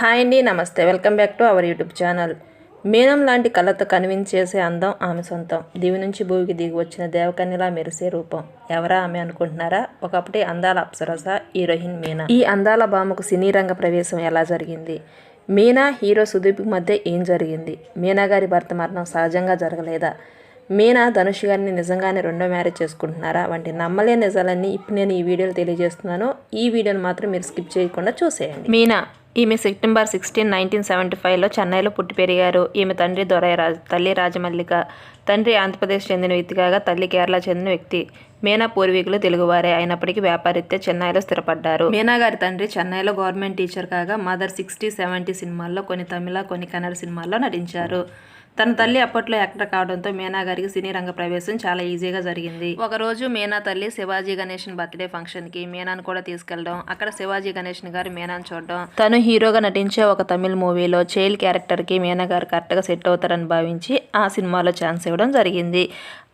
Hi అండి నమస్తే. Welcome back to our YouTube channel. మీనం లాంటి కళతో కన్విన్స్ చేసే అందం ఆమె సొంతం. దివి నుంచి భూమికి దిగి వచ్చిన దేవకన్యలా మెరిసే రూపం. ఎవరా ఆమె అనుకుంటున్నారా? ఒకప్పటి అందాల అప్సరస హీరోయిన్ మీనా. ఈ అందాల భామకు సినీ రంగ ప్రవేశం ఎలా జరిగింది? మీనా హీరో సుదీప్ మధ్య ఏం జరిగింది? మీనా గారి భర్త మరణం సహజంగా జరగలేదా? మీనా ధనుష్ గారిని నిజంగానే రెండో మ్యారేజ్ చేసుకుంటున్నారా? వంటి నమ్మలేని నిజాలన్నీ ఇప్పుడు నేను ఈ వీడియోలో తెలియజేస్తున్నాను. ఈ వీడియోని మాత్రం మీరు స్కిప్ చేయకుండా చూసేయండి. మీనా ఈమె సెప్టెంబర్ సిక్స్టీన్ నైన్టీన్ సెవెంటీ ఫైవ్లో చెన్నైలో పుట్టి పెరిగారు. ఈమె తండ్రి దొరైరాజ్ తల్లి రాజమల్లిక తండ్రి ఆంధ్రప్రదేశ్ చెందిన వ్యక్తి కాగా తల్లి కేరళ చెందిన వ్యక్తి మీనా పూర్వీకులు తెలుగువారే. అయినప్పటికీ వ్యాపారిత్య చెన్నైలో స్థిరపడ్డారు. మీనా గారి తండ్రి చెన్నైలో గవర్నమెంట్ టీచర్ కాగా మదర్ సిక్స్టీ సెవెంటీ సినిమాల్లో కొన్ని తమిళ కొన్ని కన్నడ సినిమాల్లో నటించారు. తన తల్లి అప్పట్లో యాక్టర్ కావడంతో మీనా గారికి సినీ రంగ ప్రవేశం చాలా ఈజీగా జరిగింది. ఒక రోజు మీనా తల్లి శివాజీ గణేషన్ బర్త్డే ఫంక్షన్కి మీనాను కూడా తీసుకెళ్ళడం అక్కడ శివాజీ గణేషన్ గారు మీనాను చూడడం. తను హీరోగా నటించే ఒక తమిళ మూవీలో చైల్డ్ క్యారెక్టర్కి మీనా గారు కరెక్ట్గా సెట్ అవుతారని భావించి ఆ సినిమాలో ఛాన్స్ ఇవ్వడం జరిగింది.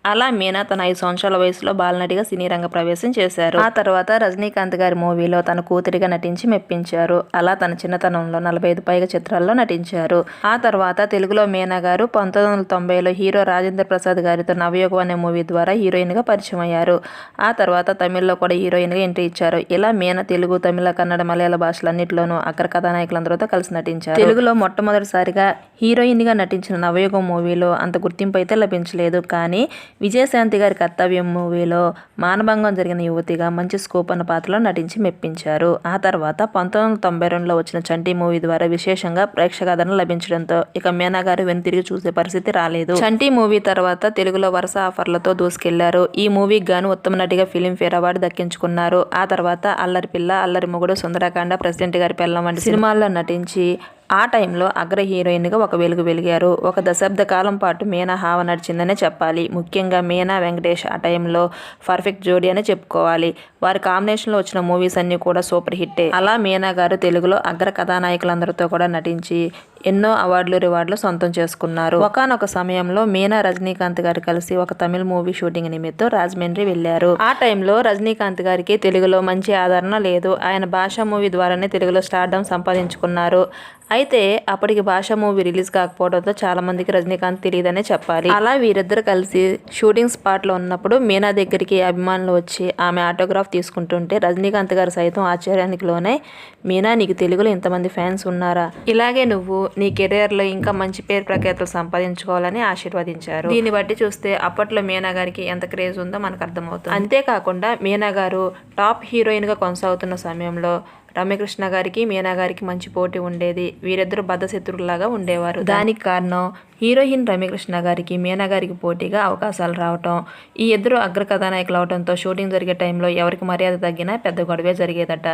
అలా మీనా తన ఐదు సంవత్సరాల వయసులో బాలనటిగా సినీ రంగ ప్రవేశం చేశారు. ఆ తర్వాత రజనీకాంత్ గారి మూవీలో తన కూతురిగా నటించి మెప్పించారు. అలా తన చిన్నతనంలో నలభై ఐదు పైగా చిత్రాల్లో నటించారు. ఆ తర్వాత తెలుగులో మీనా గారు పంతొమ్మిది వందల తొంభైలో హీరో రాజేంద్ర ప్రసాద్ గారితో నవయోగం అనే మూవీ ద్వారా హీరోయిన్గా పరిచయం అయ్యారు ఆ తర్వాత తమిళ్ళో కూడా హీరోయిన్గా ఎంట్రీ ఇచ్చారు. ఇలా మీనా తెలుగు తమిళ కన్నడ మలయాళ భాషలన్నింటిలోనూ అగ్ర కథానాయకులందరితో కలిసి నటించారు. తెలుగులో మొట్టమొదటిసారిగా హీరోయిన్గా నటించిన నవయుగం మూవీలో అంత గుర్తింపు అయితే లభించలేదు. కానీ విజయశాంతి గారి కర్తవ్యం మూవీలో మానభంగం జరిగిన యువతిగా మంచి స్కోప్ అన్న పాత్రలో నటించి మెప్పించారు. ఆ తర్వాత పంతొమ్మిది వందల తొంభై రెండులో వచ్చిన చంటి మూవీ ద్వారా విశేషంగా ప్రేక్షకాదరణ లభించడంతో ఇక మీనా గారు వెనుతిరిగి చూసే పరిస్థితి రాలేదు. చంటి మూవీ తర్వాత తెలుగులో వరుస ఆఫర్లతో దూసుకెళ్ళారు. ఈ మూవీకి గాను ఉత్తమ నటిగా ఫిలింఫేర్ అవార్డు దక్కించుకున్నారు. ఆ తర్వాత అల్లరి పిల్ల అల్లరి మొగుడు సుందరకాండ ప్రెసిడెంట్ గారి పెళ్ళం వంటి సినిమాల్లో నటించి ఆ టైంలో అగ్ర హీరోయిన్గా ఒక వెలుగు వెలిగారు. ఒక దశాబ్ద కాలం పాటు మీనా హావ నడిచిందనే చెప్పాలి. ముఖ్యంగా మీనా వెంకటేష్ ఆ టైంలో పర్ఫెక్ట్ జోడీ అని చెప్పుకోవాలి. వారి కాంబినేషన్లో వచ్చిన మూవీస్ అన్నీ కూడా సూపర్ హిట్టే. అలా మీనా గారు తెలుగులో అగ్ర కథానాయకులందరితో కూడా నటించి ఎన్నో అవార్డులు రివార్డులు సొంతం చేసుకున్నారు. ఒకనొక సమయంలో మీనా రజనీకాంత్ గారు కలిసి ఒక తమిళ మూవీ షూటింగ్ నిమిత్తం రాజమండ్రి వెళ్ళారు ఆ టైంలో రజనీకాంత్ గారికి తెలుగులో మంచి ఆదరణ లేదు. ఆయన భాషా మూవీ ద్వారానే తెలుగులో స్టార్డమ్ సంపాదించుకున్నారు. అయితే అప్పటికి భాష మూవీ రిలీజ్ కాకపోవడంతో చాలా మందికి రజనీకాంత్ తెలియదనే చెప్పాలి. అలా వీరిద్దరు కలిసి షూటింగ్ స్పాట్లో ఉన్నప్పుడు మీనా దగ్గరికి అభిమానులు వచ్చి ఆమె ఆటోగ్రాఫ్ తీసుకుంటుంటే రజనీకాంత్ గారు సైతం ఆశ్చర్యానికి లోనే మీనా నీకు తెలుగులో ఇంతమంది ఫ్యాన్స్ ఉన్నారా? ఇలాగే నువ్వు నీ కెరీర్లో ఇంకా మంచి పేరు ప్రఖ్యాతులు సంపాదించుకోవాలని ఆశీర్వదించారు. దీన్ని బట్టి చూస్తే అప్పట్లో మీనా గారికి ఎంత క్రేజ్ ఉందో మనకు అర్థమవుతుంది. అంతేకాకుండా మీనా గారు టాప్ హీరోయిన్గా కొనసాగుతున్న సమయంలో రమ్యకృష్ణ గారికి మీనా గారికి మంచి పోటీ ఉండేది. వీరిద్దరు బద్ధశత్రువులాగా ఉండేవారు. దానికి కారణం హీరోయిన్ రమ్యకృష్ణ గారికి మీనా గారికి పోటీగా అవకాశాలు రావటం. ఈ ఇద్దరు అగ్ర కథానాయకులు అవడంతో షూటింగ్ జరిగే టైంలో ఎవరికి మర్యాద తగ్గినా పెద్ద గొడవే జరిగేదట.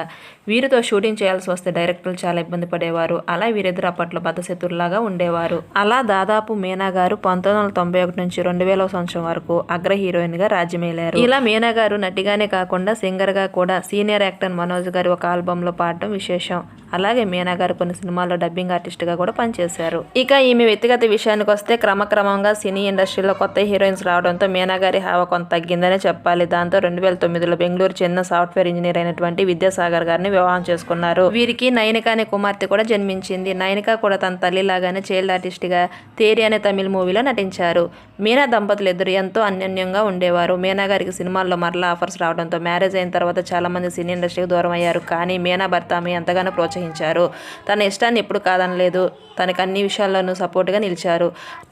వీరితో షూటింగ్ చేయాల్సి వస్తే డైరెక్టర్లు చాలా ఇబ్బంది పడేవారు. అలా వీరిద్దరు అప్పట్లో బద్ధశత్రువులాగా ఉండేవారు. అలా దాదాపు మీనా గారు పంతొమ్మిది వందల తొంభై ఒకటి నుంచి రెండు వేల సంవత్సరం వరకు అగ్ర హీరోయిన్గా రాజ్యమేలారు. ఇలా మీనా గారు నటిగానే కాకుండా సింగర్గా కూడా సీనియర్ యాక్టర్ మనోజ్ గారి ఒక ఆల్బమ్లో పాడటం విశేషం. అలాగే మీనా గారు కొన్ని సినిమాల్లో డబ్బింగ్ ఆర్టిస్ట్గా కూడా పనిచేశారు. ఇక ఈమె వ్యక్తిగత విషయానికి వస్తే క్రమక్రమంగా సినీ ఇండస్ట్రీలో కొత్త హీరోయిన్స్ రావడంతో మీనా గారి హావ కొంత తగ్గిందనే చెప్పాలి. దాంతో రెండు వేల తొమ్మిదిలో బెంగళూరు చెందిన సాఫ్ట్వేర్ ఇంజనీర్ అయినటువంటి విద్యాసాగర్ గారిని వివాహం చేసుకున్నారు. వీరికి నయనిక అనే కుమార్తె కూడా జన్మించింది. నయనిక కూడా తన తల్లిలాగానే చైల్డ్ ఆర్టిస్ట్గా తేరి అనే తమిళ మూవీలో నటించారు. మీనా దంపతులు ఇద్దరు ఎంతో అన్యోన్యంగా ఉండేవారు. మీనా గారికి సినిమాల్లో మరలా ఆఫర్స్ రావడంతో మ్యారేజ్ అయిన తర్వాత చాలా మంది సినీ ఇండస్ట్రీకి దూరం అయ్యారు. కానీ మీనా భర్త ఆమె ఎంతగానో ప్రోత్సహించారు. తన ఇష్టాన్ని ఎప్పుడు కాదనలేదు. తనకు అన్ని విషయాల్లోనూ సపోర్ట్గా నిలిచారు.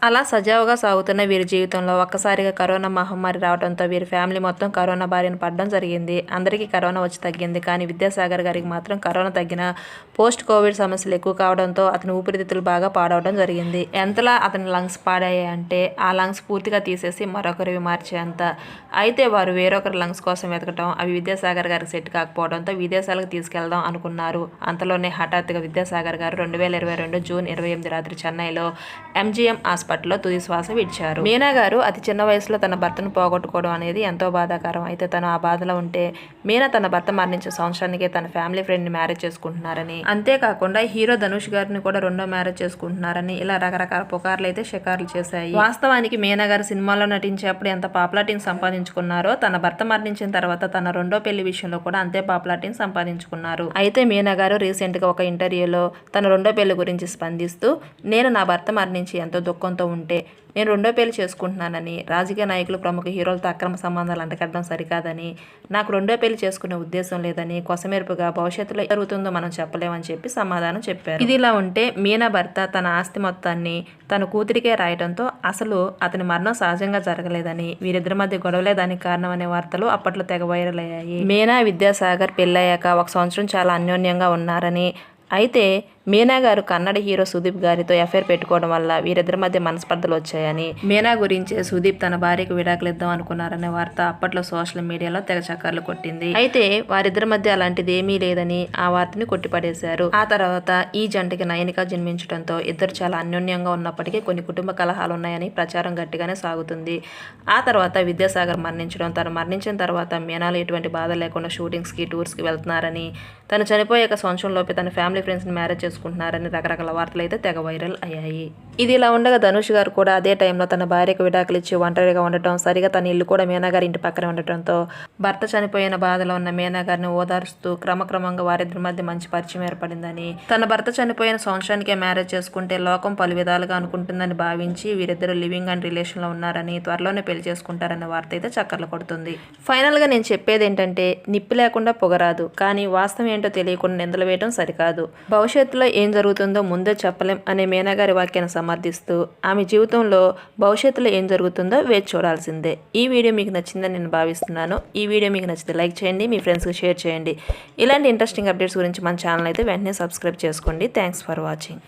అలా సజావుగా సాగుతున్న వీరి జీవితంలో ఒక్కసారిగా కరోనా మహమ్మారి రావడంతో వీరి ఫ్యామిలీ మొత్తం కరోనా బారిన పడడం జరిగింది. అందరికీ కరోనా వచ్చి తగ్గింది. కానీ విద్యాసాగర్ గారికి మాత్రం కరోనా తగ్గిన పోస్ట్ కోవిడ్ సమస్యలు ఎక్కువ కావడంతో అతని ఊపిరితిత్తులు బాగా పాడవడం జరిగింది. ఎంతలా అతని లంగ్స్ పాడాయి అంటే ఆ లంగ్స్ పూర్తిగా తీసేసి మరొకరివి మార్చేంత. అయితే వారు వేరొకరి లంగ్స్ కోసం వెతకటం అవి విద్యాసాగర్ గారికి సెట్ కాకపోవడంతో విదేశాలకు తీసుకెళ్దాం అనుకున్నారు. అంతలోనే హఠాత్తుగా విద్యాసాగర్ గారు రెండు వేల ఇరవై రెండు జూన్ ఇరవై ఎనిమిది రాత్రి చెన్నైలో ఎంజీఎం హాస్పిటల్లో తుది శ్వాస విడిచారు. మీనా గారు అతి చిన్న వయసులో తన భర్తను పోగొట్టుకోవడం అనేది ఎంతో బాధాకరం. అయితే తను ఆ బాధలో ఉంటే మీనా తన భర్త మరణించిన సంవత్సరానికే తన ఫ్యామిలీ ఫ్రెండ్ని మ్యారేజ్ చేసుకుంటున్నారని అంతేకాకుండా హీరో ధనుష్ గారిని కూడా రెండో మ్యారేజ్ చేసుకుంటున్నారని ఇలా రకరకాల పుకార్లు అయితే షికార్లు చేశాయి. వాస్తవానికి మీనా గారు సినిమాలో నటించేప్పుడు ఎంత పాపులారిటీని సంపాదించుకున్నారో తన భర్త మరణించిన తర్వాత తన రెండో పెళ్ళి విషయంలో కూడా అంతే పాపులారిటీని సంపాదించుకున్నారు. అయితే మీనా గారు రీసెంట్గా ఒక ఇంటర్వ్యూలో తన రెండో పెళ్ళి గురించి స్పందిస్తూ నేను నా భర్త మరణించి ఎంతో దుఃఖంతో ఉంటే నేను రెండో పెళ్ళి చేసుకుంటున్నానని రాజకీయ నాయకులు ప్రముఖ హీరోలతో అక్రమ సంబంధాలు అంటగట్టడం సరికాదని నాకు రెండో పెళ్ళి చేసుకునే ఉద్దేశం లేదని కొసమెరుపుగా భవిష్యత్తులో జరుగుతుందో మనం చెప్పలేమని చెప్పి సమాధానం చెప్పారు. ఇది ఇలా ఉంటే మీనా భర్త తన ఆస్తి మొత్తాన్ని తన కూతురికే రాయడంతో అసలు అతని మరణం సహజంగా జరగలేదని వీరిద్దరి మధ్య గొడవలే దానికి కారణం అనే వార్తలు అప్పట్లో తెగ వైరల్ అయ్యాయి. మీనా విద్యాసాగర్ పెళ్ళయ్యాక ఒక సంవత్సరం చాలా అన్యోన్యంగా ఉన్నారని అయితే మీనా గారు కన్నడ హీరో సుదీప్ గారితో ఎఫ్ఐఆర్ పెట్టుకోవడం వల్ల వీరిద్దరి మధ్య మనస్పర్ధలు వచ్చాయని మీనా గురించి సుదీప్ తన భార్యకు విడాకులు ఇద్దాం అనుకున్నారనే వార్త అప్పట్లో సోషల్ మీడియాలో తెగ చక్కర్లు కొట్టింది. అయితే వారిద్దరి మధ్య అలాంటిది ఏమీ లేదని ఆ వార్తని కొట్టిపడేశారు. ఆ తర్వాత ఈ జంటకి నయనిక జన్మించడంతో ఇద్దరు చాలా అన్యోన్యంగా ఉన్నప్పటికీ కొన్ని కుటుంబ కలహాలు ఉన్నాయని ప్రచారం గట్టిగానే సాగుతుంది. ఆ తర్వాత విద్యాసాగర్ మరణించడం తను మరణించిన తర్వాత మీనాలు ఎటువంటి బాధ లేకుండా షూటింగ్స్కి టూర్స్కి వెళ్తున్నారని తను చనిపోయాక సంవత్సరంలోపే తన ఫ్యామిలీ ఫ్రెండ్స్ని మ్యారేజ్ చేసుకుంటున్నారని రకరకాల వార్తలు అయితే తెగ వైరల్ అయ్యాయి. ఇది ఇలా ఉండగా ధనుష్ గారు కూడా అదే టైంలో తన భార్యకు విడాకులు ఇచ్చి ఒంటరిగా ఉండటం సరిగా తన ఇల్లు కూడా మీనా గారి ఇంటి పక్కనే ఉండటంతో భర్త చనిపోయిన బాధలో ఉన్న మీనా గారిని ఓదారుస్తూ క్రమక్రమంగా వారిద్దరి మధ్య మంచి పరిచయం ఏర్పడిందని తన భర్త చనిపోయిన సంవత్సరానికే మ్యారేజ్ చేసుకుంటే లోకం పలు విధాలుగా అనుకుంటుందని భావించి వీరిద్దరు లివింగ్ అండ్ రిలేషన్లో ఉన్నారని త్వరలోనే పెళ్ళి చేసుకుంటారన్న వార్త అయితే చక్కర్లు కొడుతుంది. ఫైనల్గా నేను చెప్పేది ఏంటంటే నిప్పు లేకుండా పొగరాదు కానీ వాస్తవం ఏంటో తెలియకుండా నిందలు వేయడం సరికాదు. భవిష్యత్తులో భవిష్యత్తులో ఏం జరుగుతుందో ముందే చెప్పలేం అనే మీనాగారి వాక్యాన్ని సమర్థిస్తూ ఆమె జీవితంలో భవిష్యత్తులో ఏం జరుగుతుందో వేచి చూడాల్సిందే. ఈ వీడియో మీకు నచ్చిందని నేను భావిస్తున్నాను. ఈ వీడియో మీకు నచ్చితే లైక్ చేయండి మీ ఫ్రెండ్స్కి షేర్ చేయండి. ఇలాంటి ఇంట్రెస్టింగ్ అప్డేట్స్ గురించి మన ఛానల్ అయితే వెంటనే సబ్స్క్రైబ్ చేసుకోండి. Thanks for watching.